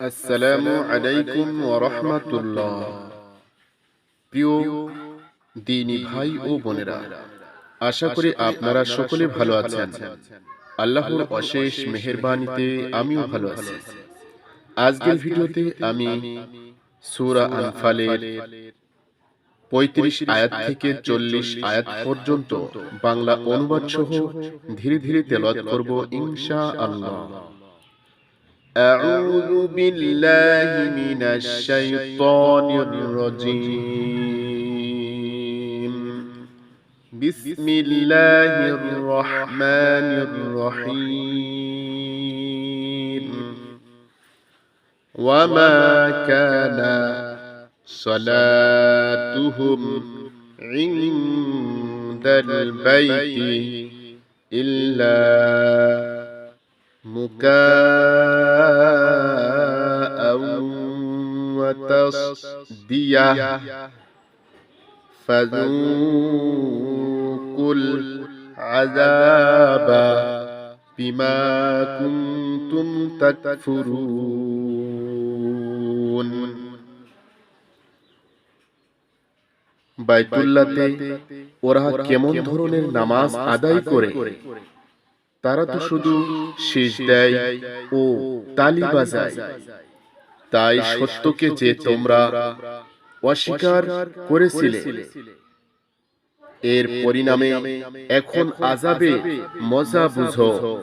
আসসালামু আলাইকুম রাহমাতুল্লাহ দিনী ভাই ও বোনেরা, আশা করি আপনারা সকলে ভালো আছেন। আল্লাহর অশেষ মেহেরবানিতে আমিও ভালো আছি। আজকের ভিডিওতে আমি সূরা পঁয়ত্রিশ আয়াত থেকে চল্লিশ আয়াত পর্যন্ত বাংলা অনুবাদ সহ ধীরে ধীরে তেলাওয়াত করব ইনশা আল্লাহ أعوذ بالله من الشيطان الرجيم. بسم الله الرحمن الرحيم. وما كان صلاتهم عند البيت إلا مكاء وتصدية فذوقوا العذاب بما كنتم تكفرون বাইতুল্লাতে ওরা কেমন ধরনের নামাজ আদায় করে তারা তো শুধু শেষ দেয় ও তালি বাজায় তাই সত্যকে যে তোমরা অস্বীকার করেছিলে এর পরিণামে এখন আজাবে মজা বুঝো।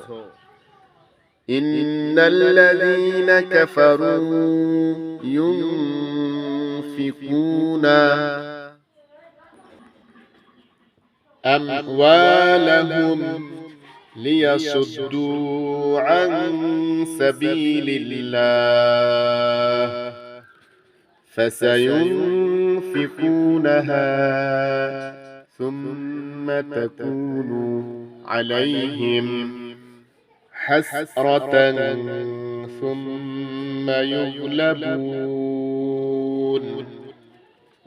ইন্নাল্লাযীনা কাফারু ইউনফিকুনা আমওয়ালাহুম ليصدوا عن سبيل الله. فسينفقونها ثم تكون عليهم حسرة ثم يغلبون.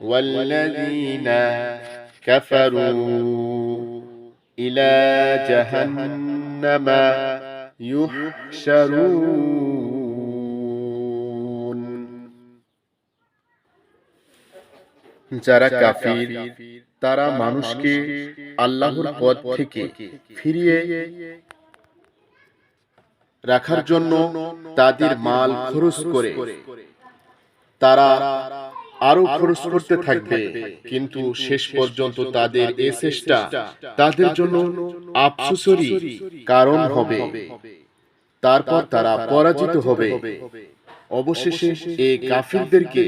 والذين كفروا إلى جهنم يحشرون যারা কাফির তারা মানুষকে আল্লাহর পথ থেকে ফিরিয়ে রাখার জন্য তাদের মাল খরচ করে তারা আরো খরচ করতে থাকবে কিন্তু শেষ পর্যন্ত তাদের এ চেষ্টা তাদের জন্য আফসোসেরই কারণ হবে তারপর তারা পরাজিত হবে অবশেষে এই কাফিরদেরকে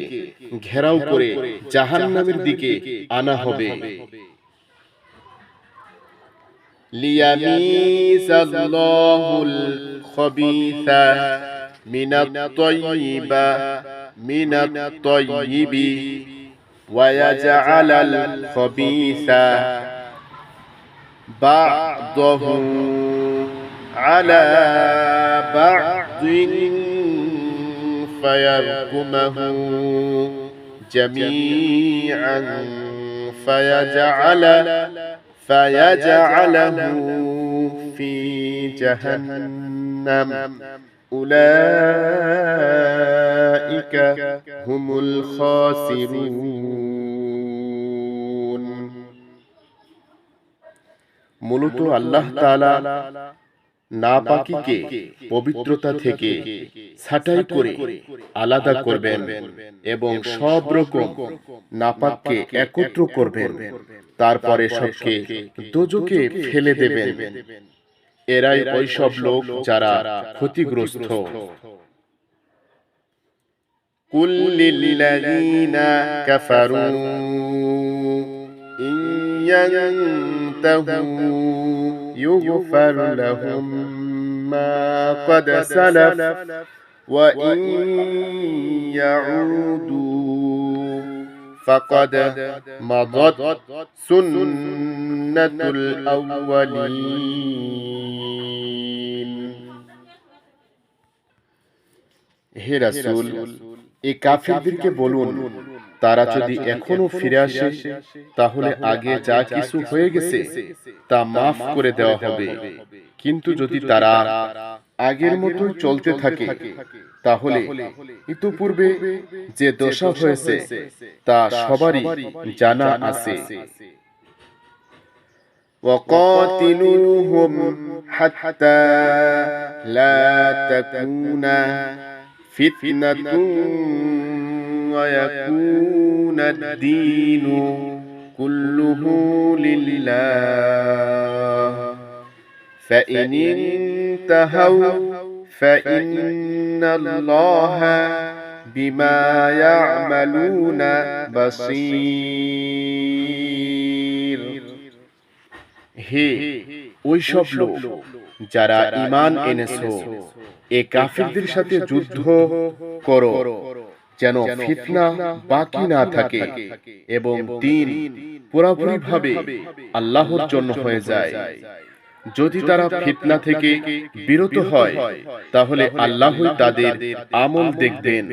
ঘেরাও করে জাহান্নামের দিকে আনা হবে ليميز الله الخبيث من الطيب من الطيب ويجعل الخبيث بعضه على بعض فيركمه جميعا فيجعل فيجعله في جهنم. أولئك هم الخاسرون মূলত আল্লাহ তাআলা নাপাকিকে পবিত্রতা থেকে ছাঁটাই করে আলাদা করবেন এবং সব রকম নাপাককে একত্র করবেন তারপরে সবকে দোজকে ফেলে দেবেন এরাই ওইসব লোক যারা ক্ষতিগ্রস্ত قل للذين كفروا إن ينتهوا يغفر لهم ما قد سلف وإن يعودوا فقد مضت سنة الأولين হে রাসূল এই কাফিরদেরকে বলুন তারা যদি এখনো ফিরে আসে তাহলে আগে যা কিছু হয়ে গেছে তা মাফ করে দেওয়া হবে কিন্তু যদি তারা আগের মতো চলতে থাকে তাহলে ইতোপূর্বে যে দশা হয়েছে তা সবারই জানা আছে وقاتلوهم حتى لا تكون فتنة ويكون الدين كله لله. فإن انتهوا فإن الله بما يعملون بصير. হে ওই সব লোক যারা ঈমান এনেছো এ কাফিরদের সাথে যুদ্ধ করো যেন ফিতনা বাকি না থাকে এবং দিন পুরোপুরি ভাবে আল্লাহর জন্য হয়ে যায়। যদি তারা ফিতনা থেকে বিরত হয় তাহলে আল্লাহই তাদের আমল দেখবেন।